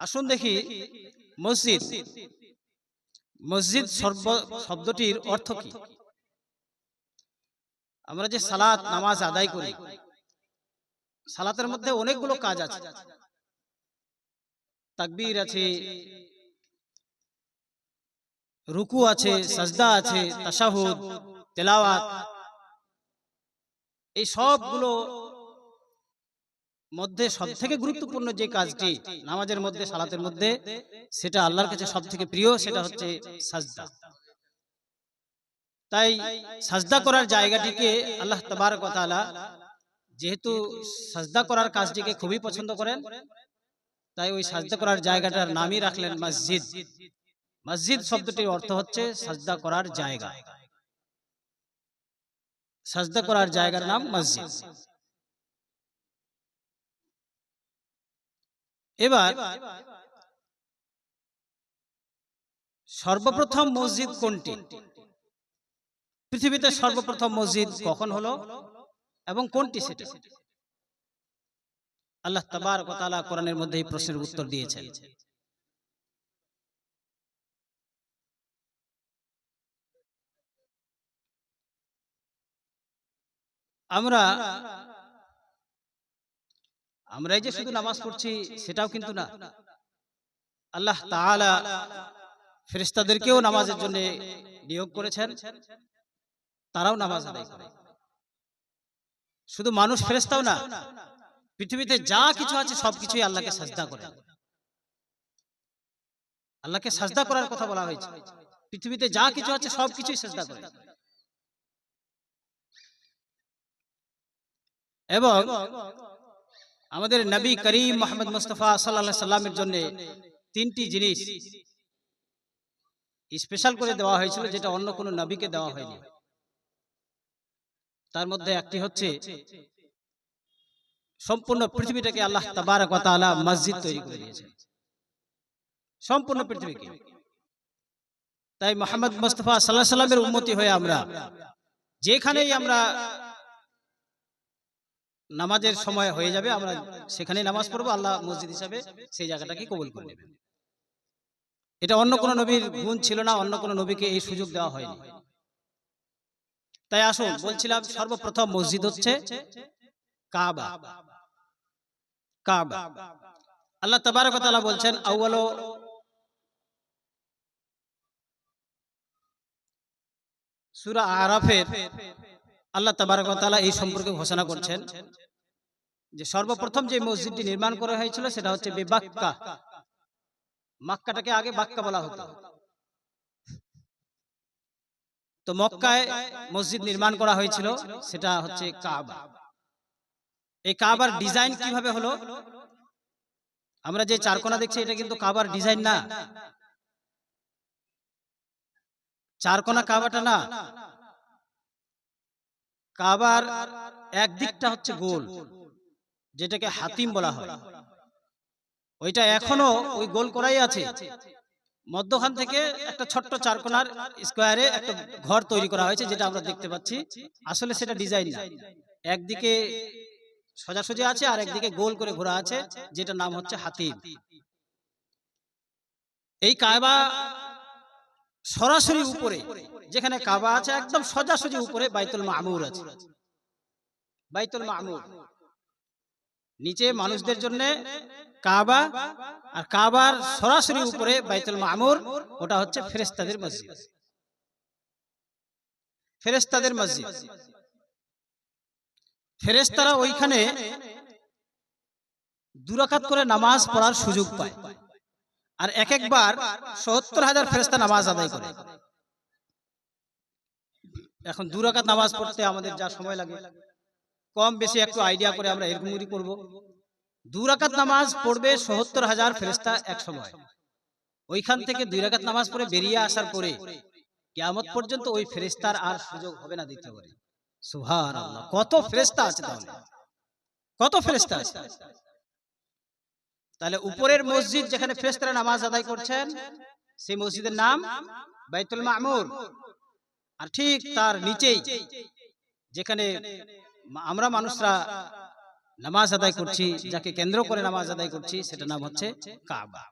আসুন দেখি মসজিদ। মসজিদ সর্ব শব্দটির অর্থ কি? আমরা যে সালাত, নামাজ আদায় করি, সালাতের মধ্যে অনেকগুলো কাজ আছে। তাকবীর আছে, রুকু আছে, সাজদা আছে, তাশাহুদ, তেলাওয়াত। এই সবগুলো মধ্যে সব থেকে গুরুত্বপূর্ণ যে কাজটি নামাজের মধ্যে সালাতের মধ্যে সেটা আল্লাহর কাছে সব থেকে প্রিয় সেটা হচ্ছে সাজদা। তাই সাজদা করার জায়গাটিকে আল্লাহ ওয়া তাআলা যেহেতু সাজদা করার কাজটিকে খুবই পছন্দ করেন তাই ওই সাজদা করার জায়গাটার নামই রাখলেন মসজিদ। মসজিদ। শব্দটির অর্থ হচ্ছে সাজদা করার জায়গা। সাজদা করার জায়গার নাম মসজিদ। এবার সর্বপ্রথম মসজিদ কোনটি? পৃথিবীতে সর্বপ্রথম মসজিদ কখন হলো? এবং কোনটি সেটা? আল্লাহ তাবার তাআলা কোরআনের মধ্যে এই প্রশ্নের উত্তর দিয়েছেন। আমরা আমরা এই যে শুধু নামাজ পড়ছি সেটাও কিন্তু না। আল্লাহ তাআলা ফেরেশতাদেরকেও নামাজের জন্য নিয়োগ করেছেন। তারাও নামাজ আদায় করে। শুধু মানুষ ফেরেশতাও না পৃথিবীতে যা কিছু আছে সবকিছুই আল্লাহকে সাজদা করে। আল্লাহকে সাজদা করার কথা বলা হয়েছে। পৃথিবীতে যা কিছু আছে সবকিছুই সাজদা করে। এবং আমাদের নবী করিম মোহাম্মদ মুস্তফা সাল্লাহ সাল্লামের জন্য তিনটি জিনিস স্পেশাল করে দেওয়া হয়েছিল যেটা অন্য কোনো নবীকে দেওয়া হয়নি। তার মধ্যে একটি হচ্ছে সম্পূর্ণ পৃথিবীটাকে আল্লাহ তাবারক ওয়া তাআলা মসজিদ তৈরি করে দিয়েছেন সম্পূর্ণ পৃথিবীকে। তাই মোহাম্মদ মুস্তফা সাল্লাহ সাল্লামের উন্মতি হয়ে আমরা যেখানেই আমরা নামাজের সময় হয়ে যাবে আমরা সেখানে নামাজ পড়ব আল্লাহ মসজিদ হিসাবে সেই জায়গাটাকে কবুল করে নেবেন এটা অন্য কোন নবীর গুণ ছিল না অন্য কোন নবীকে এই সুযোগ দেওয়া হয়নি। তাই আসুন বলছিলাম সর্বপ্রথম মসজিদ হচ্ছে কাবা। কাবা। আল্লাহ তাবারক ওয়া বলছেন আউয়ালো সূরা আরাফের আল্লাহ তাবারক ওয়া এই সম্পর্কে ঘোষণা করছেন যে সর্বপ্রথম যে মসজিদটি নির্মাণ করা হয়েছিল সেটা হচ্ছে বেবাক্কা মাক্কাটাকে আগে বাক্কা বলা হতো। তো মক্কায় মসজিদ নির্মাণ করা হয়েছিল, সেটা হচ্ছে কাবা। এই কাবার ডিজাইন কীভাবে হলো? আমরা যে চারকোনা দেখছি, এটা কিন্তু কাবার ডিজাইন না। চারকোনা কাবাটা না। কাবার একদিকটা হচ্ছে গোল যেটাকে হাতিম বলা হয়। ওইটা এখনও ওই গোল করাই আছে। মধ্যখান থেকে একটা ছোট্ট চারকোনার স্কোয়ারে একটা ঘর তৈরি করা হয়েছে যেটা আমরা দেখতে পাচ্ছি। আসলে সেটা ডিজাইন না। একদিকে সোজাসুজি আছে আর একদিকে গোল করে ঘোরা আছে যেটা নাম হচ্ছে হাতিম। এই কাবা সরাসরি উপরে, যেখানে কাবা আছে, একদম সোজাসুজি উপরে বাইতুল মামুর আছে। বাইতুল মামুর। নিচে মানুষদের জন্য কাবা, আর কাবার সরাসরি উপরে বাইতুল মামুর, ওটা হচ্ছে ফেরেস্তাদের মসজিদ। ফেরেস্তাদের মসজিদ। ফেরেস্তারা ওইখানে দুরাকাত করে নামাজ পড়ার সুযোগ পায়। আর এক একবার সত্তর হাজার ফেরেস্তা নামাজ আদায় করে। এখন দুরাকাত নামাজ পড়তে আমাদের যা সময় লাগে। কম বেশি একটু আইডিয়া করে আমরা এরকমই করব। দু রাকাত নামাজ পড়বে সত্তর হাজার ফেরেস্তা এক সময়। ওইখান থেকে দুই রাকাত নামাজ পড়ে বেরিয়ে আসার পরে কিয়ামত পর্যন্ত ওই ফেরেস্তার আর সুযোগ হবে না দিতে পারে। সুহার কত ফেরেস্তা আছে তাহলে? কত ফেরেস্তা আছে? তাহলে উপরের মসজিদ যেখানে ফেরেস্তারা নামাজ আদায় করছেন সেই মসজিদের নাম বাইতুল মামুর। আর ঠিক তার নিচেই যেখানে আমরা মানুষরা নামাজ আদায় করছি যাকে কেন্দ্র করে নামাজ আদায় করছি সেটা নাম হচ্ছে কাবা।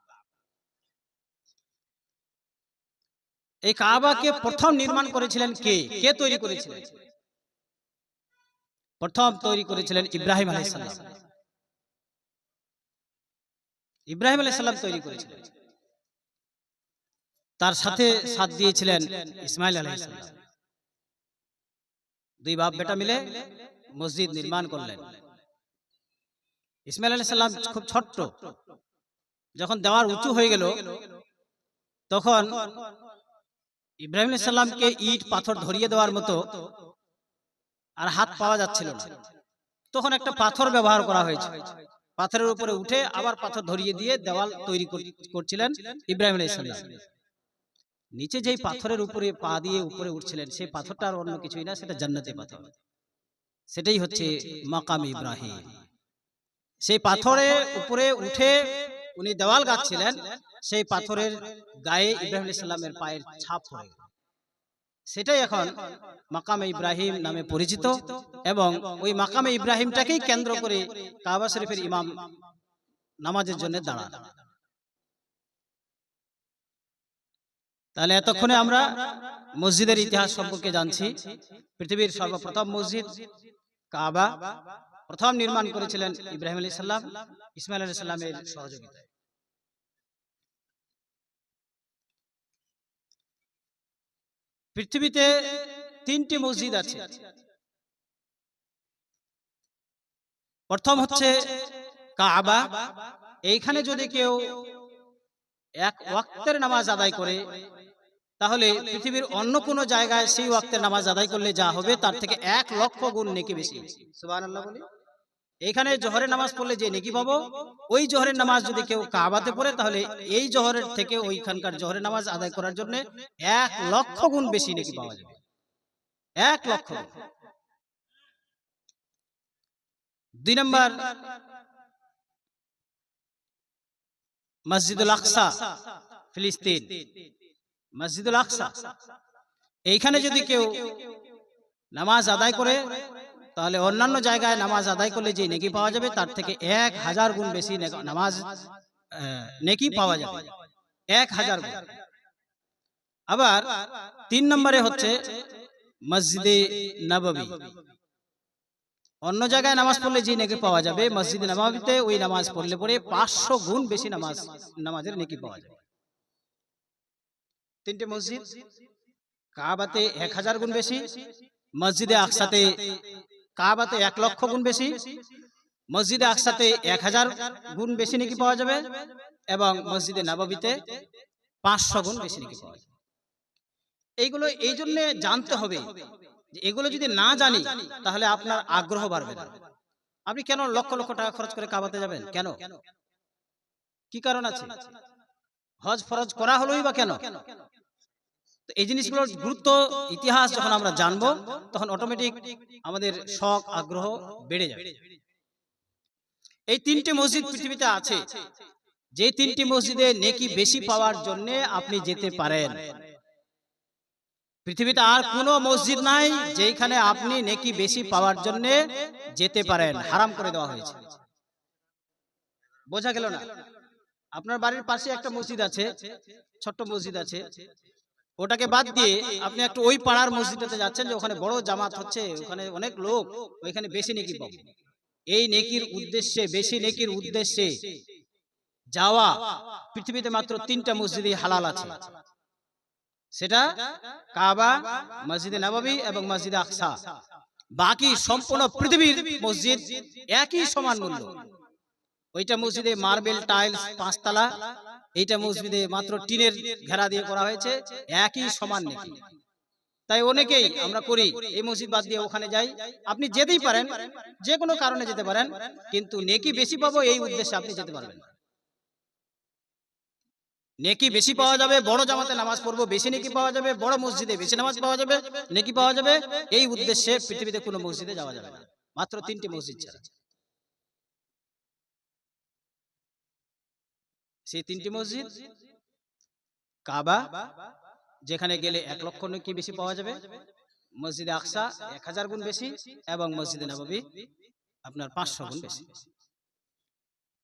এই কাবাকে প্রথম নির্মাণ করেছিলেন কে? কে? তৈরি করেছিলেন? প্রথম তৈরি করেছিলেন ইব্রাহিম আলাইসাল্লাম ইব্রাহিম আলাইসাল্লাম তৈরি করেছিলেন। তার সাথে সাথ দিয়েছিলেন ইসমাইল আলাইসাল্লাম দুই বাপ বেটা মিলে মসজিদ নির্মাণ করলেন। ইসমাইল আলাইসাল্লাম খুব ছোট্ট। যখন দেওয়ার উঁচু হয়ে গেল তখন ইব্রাহিম আলাইসাল্লামকে ইট পাথর ধরিয়ে দেওয়ার মতো আর হাত পাওয়া যাচ্ছিল না। তখন একটা পাথর ব্যবহার করা হয়েছে। পাথরের উপরে উঠে আবার পাথর ধরিয়ে দিয়ে দেওয়াল তৈরি করছিলেন ইব্রাহিম আলাইসাল্লাম নিচে যেই পাথরের উপরে পা দিয়ে উপরে উঠছিলেন সেই পাথরটা আর অন্য কিছুই না সেটা জান্নাতি পাথর। সেটাই হচ্ছে মাকাম ইব্রাহিম। সেই পাথরের উপরে উঠে উনি দেওয়াল গাচ্ছিলেন সেই পাথরের গায়ে ইব্রাহিম ইসলামের পায়ের ছাপ গেল। সেটাই এখন মাকামে ইব্রাহিম নামে পরিচিত এবং ওই মাকামে ইব্রাহিমটাকেই কেন্দ্র করে কাবা শরীফের ইমাম নামাজের জন্য দাঁড়ান। তাহলে এতক্ষণে আমরা মসজিদের ইতিহাস সম্পর্কে জানছি। পৃথিবীর সর্বপ্রথম মসজিদ কাবা। প্রথম নির্মাণ করেছিলেন ইব্রাহিম আলী সাল্লাম ইসমাইল আলী সাল্লামের সহযোগিতায়। পৃথিবীতে তিনটি মসজিদ আছে। প্রথম হচ্ছে কাবা। এইখানে যদি কেউ এক ওয়াক্তের নামাজ আদায় করে, তাহলে পৃথিবীর অন্য কোনো জায়গায় সেই ওয়াক্তের নামাজ আদায় করলে যা হবে, তার থেকে এক লক্ষ গুণ নেকি বেশি। বলি। এইখানে জোহরের নামাজ পড়লে যে নেকি পাবো? ওই জোহরের নামাজ যদি কেউ কাবাতে পড়ে তাহলে এই জোহরের থেকে ওইখানকার জোহরের নামাজ আদায় করার জন্য এক লক্ষ গুণ বেশি নেকি পাওয়া যাবে। এক লক্ষ। দুই নম্বর মসজিদুল আকসা ফিলিস্তিন। মসজিদুল আকসা। এইখানে যদি কেউ নামাজ আদায় করে তাহলে অন্যান্য জায়গায় নামাজ আদায় করলে যে নেকি পাওয়া যাবে, তার থেকে এক হাজার গুণ বেশি নামাজ নেকি পাওয়া যাবে। এক হাজার গুণ। আবার তিন নম্বরে হচ্ছে মসজিদে নববী। অন্য জায়গায় নামাজ পড়লে যে নেকি পাওয়া যাবে, মসজিদে নবাবিতে ওই নামাজ পড়লে পরে পাঁচশো গুণ বেশি নামাজ, নামাজের নেকি পাওয়া যাবে। তিনটে মসজিদ, কাবাতে এক হাজার গুণ বেশি, মসজিদে আকসাতে কাবাতে এক লক্ষ গুণ বেশি মসজিদে আকসাতে এক হাজার গুণ বেশি নাকি পাওয়া যাবে? এবং মসজিদে নবাবিতে পাঁচশো গুণ বেশি নাকি পাওয়া যাবে? এইগুলো এই জন্য জানতে হবে যে এগুলো যদি না জানি তাহলে আপনার আগ্রহ বাড়বে না। আপনি কেন লক্ষ লক্ষ টাকা খরচ করে কাবাতে যাবেন? কেন? কি কারণ আছে? হজ ফরজ করা হলোই বা কেন? তো এই জিনিসগুলোর গুরুত্ব ইতিহাস যখন আমরা জানব তখন অটোমেটিক আমাদের শখ আগ্রহ বেড়ে যাবে। এই তিনটি মসজিদ পৃথিবীতে আছে। যে তিনটি মসজিদে নেকি বেশি পাওয়ার জন্য আপনি যেতে পারেন। পৃথিবীতে আর কোনো মসজিদ নাই যেখানে আপনি নেকি বেশি পাওয়ার জন্য যেতে পারেন। হারাম করে দেওয়া হয়েছে। বোঝা গেল না? আপনার বাড়ির পাশে একটা মসজিদ আছে ছোট্ট মসজিদ আছে। ওটাকে বাদ দিয়ে আপনি একটু ওই পাড়ার মসজিদটাতে যাচ্ছেন যে ওখানে বড় জামাত হচ্ছে ওখানে অনেক লোক ওইখানে বেশি নেকি পাবো এই নেকির উদ্দেশ্যে বেশি নেকির উদ্দেশ্যে যাওয়া পৃথিবীতে মাত্র তিনটা মসজিদে হালাল আছে। সেটা কাবা মসজিদে নবাবি এবং মসজিদে আকসা। বাকি সম্পূর্ণ পৃথিবীর মসজিদ একই সমান মূল্য। ওইটা মসজিদে মার্বেল টাইলস পাঁচতলা এইটা মসজিদে মাত্র টিনের ঘেরা দিয়ে করা হয়েছে একই সমান নাকি। তাই অনেকেই আমরা করি এই মসজিদ বাদ দিয়ে ওখানে যাই। আপনি যেতেই পারেন যে কোনো কারণে যেতে পারেন কিন্তু নেকি বেশি পাবো এই উদ্দেশ্যে আপনি যেতে পারবেন নেকি বেশি পাওয়া যাবে বড় জামাতে নামাজ পড়ব বেশি নেকি পাওয়া যাবে বড় মসজিদে বেশি নামাজ পাওয়া যাবে নেকি পাওয়া যাবে এই উদ্দেশ্যে পৃথিবীতে কোনো মসজিদে যাওয়া যাবে না। মাত্র তিনটি মসজিদ ছাড়া সেই তিনটি মসজিদ কাবা যেখানে গেলে এক লক্ষ কি বেশি পাওয়া যাবে। মসজিদে আকসা এক হাজার গুণ বেশি এবং মসজিদে নবাবি আপনার পাঁচশো গুণ বেশি।